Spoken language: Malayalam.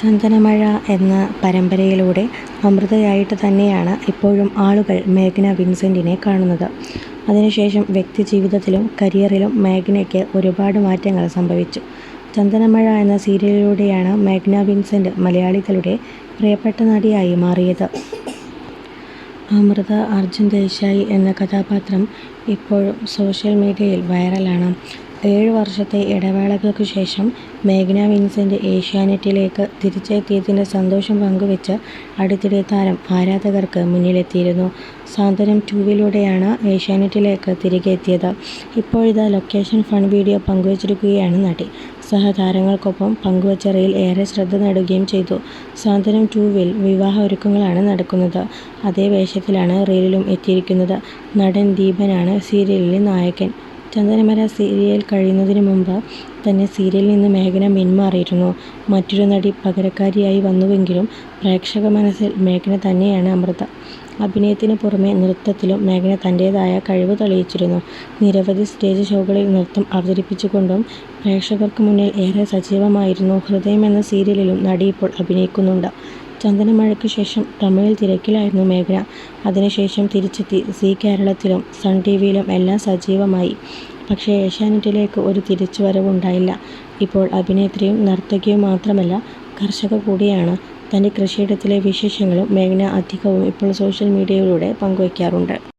ചന്ദനമഴ എന്ന പരമ്പരയിലൂടെ അമൃതയായിട്ട് തന്നെയാണ് ഇപ്പോഴും ആളുകൾ മേഘ്ന വിൻസെന്റിനെ കാണുന്നത്. അതിനുശേഷം വ്യക്തി ജീവിതത്തിലും കരിയറിലും മേഘ്നയ്ക്ക് ഒരുപാട് മാറ്റങ്ങൾ സംഭവിച്ചു. ചന്ദനമഴ എന്ന സീരിയലിലൂടെയാണ് മേഘ്ന വിൻസെന്റ് മലയാളികളുടെ പ്രിയപ്പെട്ട നടിയായി മാറിയത്. അമൃത അർജുൻ ദേശായി എന്ന കഥാപാത്രം ഇപ്പോഴും സോഷ്യൽ മീഡിയയിൽ വൈറലാണ്. ഏഴ് വർഷത്തെ ഇടവേളകൾക്ക് ശേഷം മേഘ്ന വിൻസെന്റ് ഏഷ്യാനെറ്റിലേക്ക് തിരിച്ചെത്തിയതിന്റെ സന്തോഷം പങ്കുവെച്ച് അടുത്തിടെ താരം ആരാധകർക്ക് മുന്നിലെത്തിയിരുന്നു. സാന്ത്വനം ടൂവിലൂടെയാണ് ഏഷ്യാനെറ്റിലേക്ക് തിരികെ എത്തിയത്. ഇപ്പോഴിതാ ലൊക്കേഷൻ ഫൺ വീഡിയോ പങ്കുവച്ചിരിക്കുകയാണ് നടി. സഹതാരങ്ങൾക്കൊപ്പം പങ്കുവച്ച റീൽ ഏറെ ശ്രദ്ധ നേടുകയും ചെയ്തു. സാന്ത്വനം ടൂവിൽ വിവാഹ ഒരുക്കങ്ങളാണ് നടക്കുന്നത്. അതേ വേഷത്തിലാണ് റീലിലും എത്തിയിരിക്കുന്നത്. നടൻ ദീപനാണ് സീരിയലിലെ നായകൻ. ചന്ദനമര സീരിയൽ കഴിയുന്നതിന് മുമ്പ് തന്നെ സീരിയലിൽ നിന്ന് മേഘന പിന്മാറിയിരുന്നു. മറ്റൊരു നടി പകരക്കാരിയായി വന്നുവെങ്കിലും പ്രേക്ഷക മനസ്സിൽ മേഘന തന്നെയാണ് അമൃത. അഭിനയത്തിന് പുറമെ നൃത്തത്തിലും മേഘന തന്റേതായ കഴിവ് തെളിയിച്ചിരുന്നു. നിരവധി സ്റ്റേജ് ഷോകളിൽ നൃത്തം അവതരിപ്പിച്ചുകൊണ്ടും പ്രേക്ഷകർക്ക് മുന്നിൽ ഏറെ സജീവമായിരുന്നു. ഹൃദയം എന്ന സീരിയലിലും നടി ഇപ്പോൾ അഭിനയിക്കുന്നുണ്ട്. ചന്ദനമഴയ്ക്ക് ശേഷം തമിഴിൽ തിരക്കിലായിരുന്നു മേഘന. അതിനുശേഷം തിരിച്ചെത്തി. സി കേരളത്തിലും സൺ ടി വിയിലും എല്ലാം സജീവമായി. പക്ഷേ ഏഷ്യാനെറ്റിലേക്ക് ഒരു തിരിച്ചുവരവുണ്ടായില്ല. ഇപ്പോൾ അഭിനേത്രിയും നർത്തകിയും മാത്രമല്ല കർഷക കൂടിയാണ്. തന്റെ കൃഷിയിടത്തിലെ വിശേഷങ്ങളും മേഘന അധികവും ഇപ്പോൾ സോഷ്യൽ മീഡിയയിലൂടെ പങ്കുവയ്ക്കാറുണ്ട്.